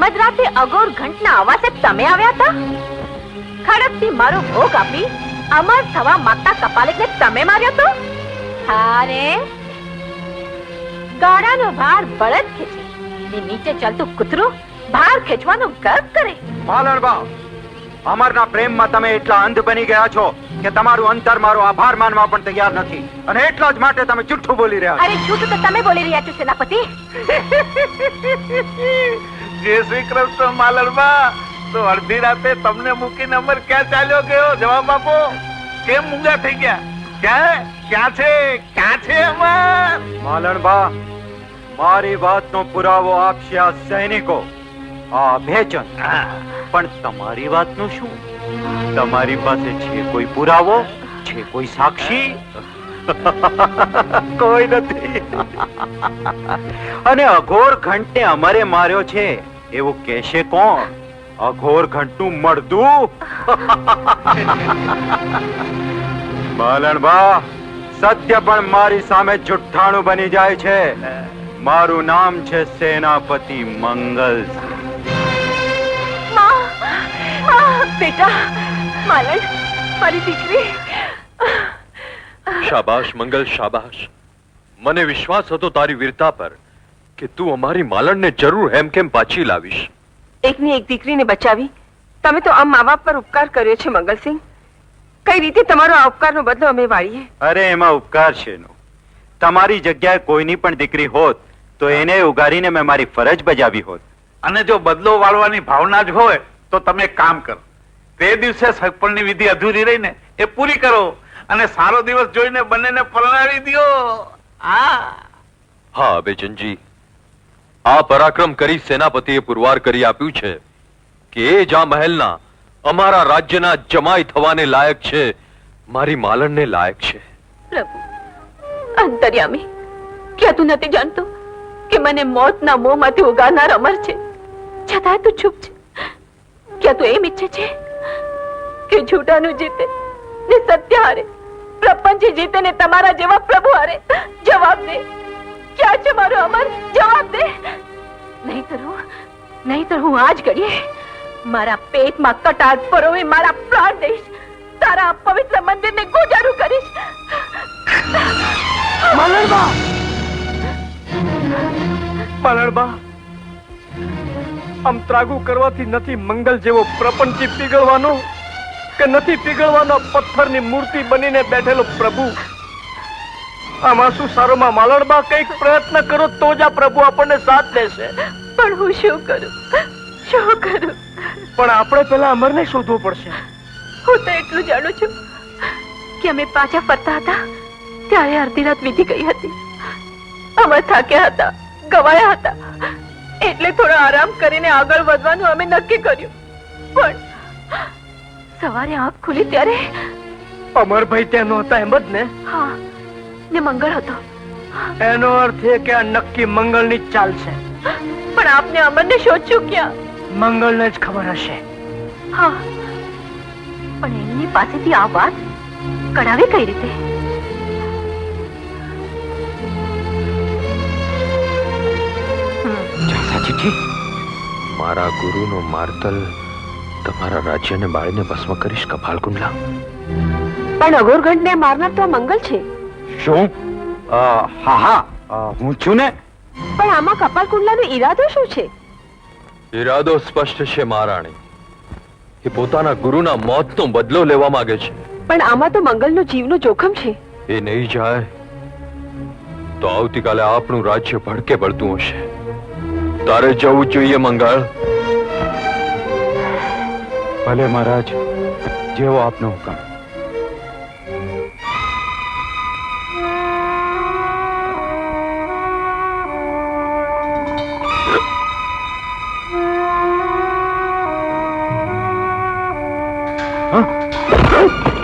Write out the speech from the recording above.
મધરાતે અગોર ઘંટના અવાજે તમે આવ્યા હતા? ખડકથી મારો ભોગ આપી અમર થવા માંગતા કપાલિકને તમે માર્યો તો? હારે ગાડાનો ભાર બળદ ખેંચે ને નીચે ચાલતું કૂતરું ભાર ખેંચવાનું ગર્વ કરે. માલણબા અમરના પ્રેમમાં તમે એટલા અંધ બની ગયા છો કે તમારું અંતર મારો આભાર માનવા પણ તૈયાર નથી. અને એટલા જ માટે તમે જુઠ્ઠું બોલી રહ્યા છો. અરે જૂઠું તો તમે બોલી રહ્યા છો સેનાપતિ. જય શ્રી કૃષ્ણ માલણમાં. તો અડધી રાતે તમને મૂકીને અમર ક્યાં ચાલ્યો ગયો? જવાબ આપો. કેમ મૂંગા થઈ ગયા? ક્યાં? ક્યાં છે? ક્યાં છે અમર? માલણબા મારી વાતનો પુરાવો આપશે આ સૈનિકો. આ ભેચન પણ તમારી વાતનું શું? તમારી પાસે છે કોઈ પુરાવો? છે કોઈ સાક્ષી? કોઈ નથી. અને અઘોર ઘંટને અમારે માર્યો છે. એવું કહેશે કોણ? અઘોર ઘંટનું મળદું બાલણબા સત્ય પણ મારી સામે જુઠ્ઠાણું બની જાય છે. મારું નામ છે સેનાપતિ મંગલ બેટા માલણ મારી દીકરી. શાબાશ મંગલ શાબાશ. મને વિશ્વાસ હતો તારી વીરતા પર. કે તું અમારી માલણને જરૂર હેમ કેમ પાછી લાવીશ. એકની એક દીકરીને બચાવી તમે તો આમ મા બાપ પર ઉપકાર કર્યો છે મંગલસિંહ. કઈ રીતે તમારો આ ઉપકારનો બદલો અમે વાળીએ? અરે એમાં ઉપકાર છે નો તમારી જગ્યાએ કોઈની પણ દીકરી હોત તો એને ઉગારીને મેં મારી ફરજ બજાવી હોત. અને જો બદલો વાળવાની ભાવના જ હોય તો તમે કામ કરો. તે દિવસે સગપણની વિધિ અધૂરી રહીને એ પૂરી કરો અને સારો દિવસ જોઈને બંનેને પરણાવી દ્યો. હા. હા અબેજનજી આ પરાક્રમ કરી સેનાપતિએ પુરવાર કરી આપ્યું છે કે એ જ આ મહેલના અમારા રાજ્યના જમાઈ થવાને લાયક છે, મારી માલણને લાયક છે. પ્રભુ, અંતર્યામી, ક્યાં તું નથી જાણતો કે મને મોતના મોંમાંથી ઉગાનાર અમર છે? છતાંય તું ચૂપ છે. ક્યાં તું એમ ઈચ્છે છે કે झूठाનું જીતે ને સત્ય હારે, પ્રપંચ જીતે ને તમારા જેવા પ્રભુ હારે જવાબ દે? ક્યાં છે મારો અમર જવાબ દે નહીતર હું નહીતર હું આજ ઘડીએ મારા પેટમાં કટાર પરોવી મારા પ્રાણ દઈશ તારા પવિત્ર મંદિરને ગુજારું કરીશ માલણબા આમ ત્રાગુ કરવાથી નથી મંગલ જેવો પ્રપંચી પીગળવાનો કે નથી પીગળવાનો પથ્થરની મૂર્તિ બનીને બેઠેલો પ્રભુ આમાં શું સારોમાં માલણમાં કંઈક પ્રયત્ન કરો તો જ આ પ્રભુ આપણને સાથ દેશે. પણ હું શું કરું? શું કરું? પણ આપણે પેલા અમરને શોધવું પડશે. હું તો એટલું જાણું છું કે અમે પાછા ફરતા હતા ત્યારે અડધી રાત વીતી ગઈ હતી. અમે થાક્યા હતા ગવાયા હતા. એટલે થોડો આરામ કરીને આગળ વધવાનું અમે નક્કી કર્યું. પણ સવારે આંખ ખુલી ત્યારે અમરભાઈ ત્યાં નહોતા એમ જ ને? હા. ને મંગળ હતો. એનો અર્થ એ કે આ નક્કી મંગળની જ ચાલ છે. પણ આપને અમરને શોધ્યું ક્યાં? મંગળને જ ખબર હશે. હા. પણ એમની પાસેથી આ વાત કઢાવી કઈ રીતે? મારા ગુરુનો માર્તલ તમારા રાજ્યને બાળીને ભસ્મ કરીશ કપાલકુંડલા પણ અઘોરગઢને મારનાર તો આ મંગલ છે. શું? હા હા. હું છું ને? પણ આમાં કપાલકુંડલાનો ઈરાદો શું છે? ઈરાદો સ્પષ્ટ છે મહારાણી. એ પોતાના ગુરુના મોતનો બદલો લેવા માંગે છે. પણ આમાં તો મંગલનો જીવનું જોખમ છે. એ નહીં જાય તો આવતીકાલે આપણું રાજ્ય ભડકે પડતું હશે. તારે જવું જોઈએ મંગળ. ભલે મહારાજ. જેવો આપનો હુકમ. Ah!